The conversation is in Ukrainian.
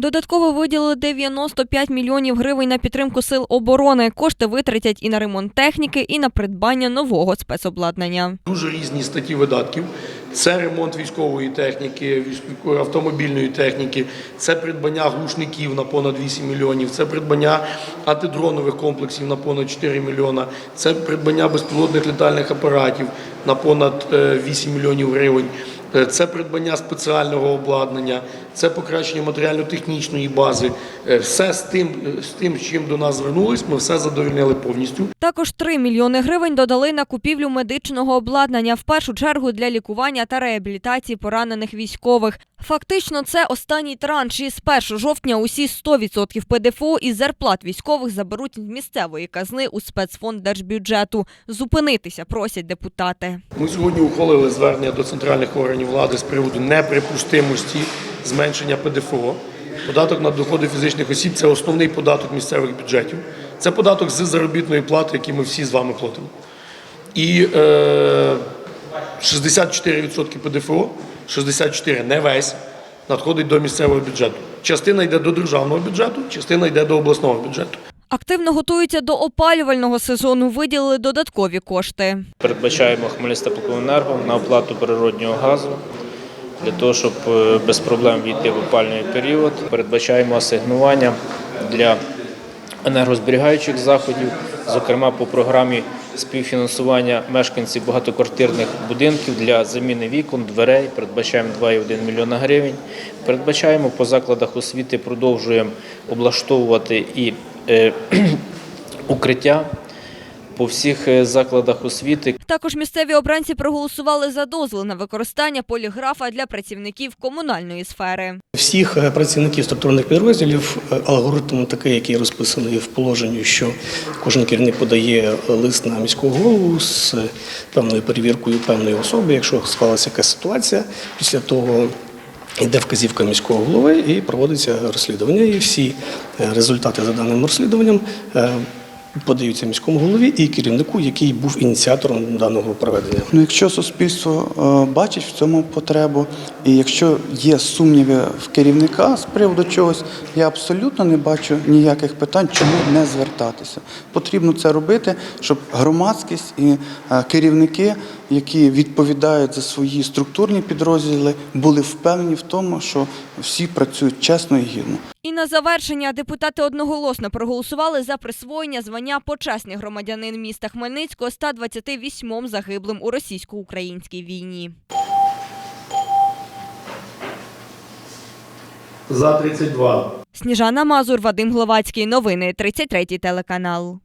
Додатково виділили 95 мільйонів гривень на підтримку сил оборони. Кошти витратять і на ремонт техніки, і на придбання нового спецобладнання. Дуже різні статті видатків. Це ремонт військової техніки, автомобільної техніки, це придбання глушників на понад 8 мільйонів, це придбання антидронових комплексів на понад 4 мільйона, це придбання безпілотних літальних апаратів на понад е, 8 мільйонів гривень. Е, Це придбання спеціального обладнання, це покращення матеріально-технічної бази. Е, Все з тим, з тим, з чим до нас звернулись, ми все задовольнили повністю. Також 3 мільйони гривень додали на купівлю медичного обладнання, в першу чергу для лікування та реабілітації поранених військових. Фактично, це останній транш. І з 1 жовтня усі 100% ПДФО із зарплат військових заберуть місцевої казни у спецфонд держбюджету. Зупинитися просять депутати. Ми сьогодні ухвалили звернення до центральних органів влади з приводу неприпустимості зменшення ПДФО. Податок на доходи фізичних осіб це основний податок місцевих бюджетів. Це податок з заробітної плати, який ми всі з вами платимо. І е, 64% ПДФО, 64 не весь, надходить до місцевого бюджету. Частина йде до державного бюджету, частина йде до обласного бюджету. Активно готуються до опалювального сезону. Виділили додаткові кошти. Передбачаємо Хмельницька-Теплоенерго на оплату природнього газу для того, щоб е, без проблем війти в опальний період. Передбачаємо асигнування для енергозберігаючих заходів, зокрема по програмі співфінансування мешканців багатоквартирних будинків для заміни вікон, дверей. Передбачаємо 2,1 мільйона гривень. Передбачаємо по закладах освіти, продовжуємо облаштовувати і е, укриття по всіх е, закладах освіти. Також місцеві обранці проголосували за дозвіл на використання поліграфа для працівників комунальної сфери. Всіх е, працівників структурних підрозділів е, алгоритм такий, який розписаний в положенні, що кожен керівник подає лист на міського голову з певною перевіркою певної особи, якщо склалася якась ситуація. Після того йде вказівка міського голови і проводиться розслідування. І всі результати за даним розслідуванням подаються міському голові і керівнику, який був ініціатором даного проведення. Ну, якщо суспільство е, бачить в цьому потребу, і якщо є сумніви в керівника з приводу чогось, я абсолютно не бачу ніяких питань, чому не звертатися. Потрібно це робити, щоб громадськість і е, керівники, які відповідають за свої структурні підрозділи, були впевнені в тому, що всі працюють чесно і гідно. І на завершення депутати одноголосно проголосували за присвоєння звання почесний громадянин міста Хмельницького 128 загиблим у російсько-українській війні. За 32. Сніжана Мазур, Вадим Гловацький. Новини 33 телеканал.